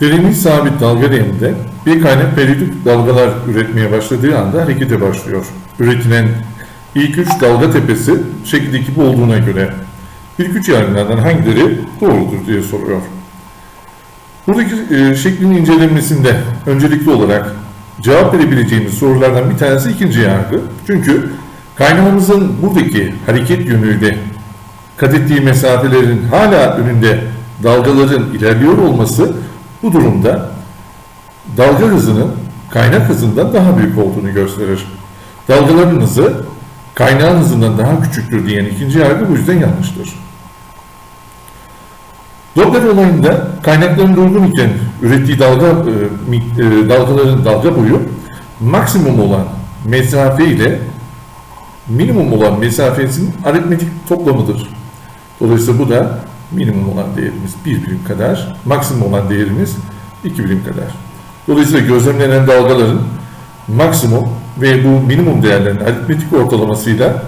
Derinliği sabit dalga değerinde bir kaynak periyodik dalgalar üretmeye başladığı anda harekete başlıyor. Üretilen ilk üç dalga tepesi şekildeki gibi olduğuna göre ilk üç yargılardan hangileri doğrudur diye soruyor. Buradaki e, şeklin incelenmesinde öncelikli olarak cevap verebileceğimiz sorulardan bir tanesi ikinci yargı. Çünkü kaynağımızın buradaki hareket yönüyle kat ettiği mesafelerin hala önünde dalgaların ilerliyor olması bu durumda dalga hızının kaynak hızından daha büyük olduğunu gösterir. Dalgaların hızı kaynağın hızından daha küçüktür diyen ikinci yargı bu yüzden yanlıştır. Doppler olayında kaynakların durgun iken ürettiği dalga e, e, dalgaların dalga boyu maksimum olan mesafe ile minimum olan mesafesinin aritmetik toplamıdır. Dolayısıyla bu da minimum olan değerimiz 1 birim kadar, maksimum olan değerimiz 2 birim kadar. Dolayısıyla gözlemlenen dalgaların maksimum ve bu minimum değerlerin aritmetik ortalamasıyla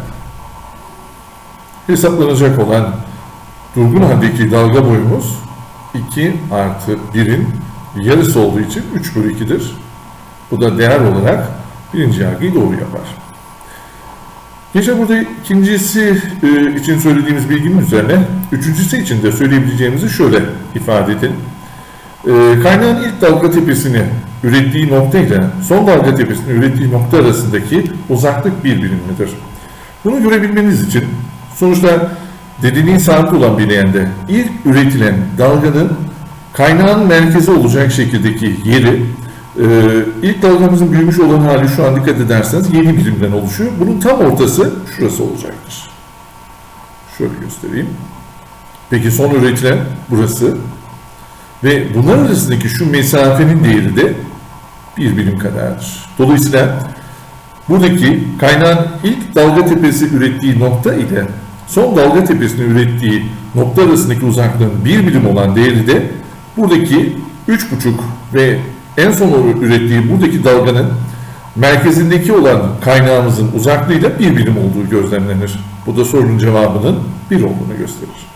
hesaplanacak olan durgun haldeki dalga boyumuz 2 artı 1'in yarısı olduğu için 3 bölü 2'dir. Bu da değer olarak birinci yargıyı doğru yapar. Geçen burada ikincisi e, için söylediğimiz bilginin üzerine üçüncüsü için de söyleyebileceğimizi şöyle ifade edelim. E, kaynağın ilk dalga tepesini ürettiği nokta ile son dalga tepesini ürettiği nokta arasındaki uzaklık bir birimlidir. Bunu görebilmeniz için sonuçta derinliği sabit olan bir leğende ilk üretilen dalganın kaynağın merkezi olacak şekildeki yeri ee, ilk dalgamızın büyümüş olan hali şu an dikkat ederseniz 7 birimden oluşuyor. Bunun tam ortası şurası olacaktır. Şöyle göstereyim. Peki son üretilen burası. Ve bunlar arasındaki şu mesafenin değeri de bir birim kadardır. Dolayısıyla buradaki kaynağın ilk dalga tepesi ürettiği nokta ile son dalga tepesini ürettiği nokta arasındaki uzaklığın bir birim olan değeri de buradaki 3,5 ve en son ürettiği buradaki dalganın merkezindeki olan kaynağımızın uzaklığıyla bir birim olduğu gözlemlenir. Bu da sorunun cevabının bir olduğunu gösterir.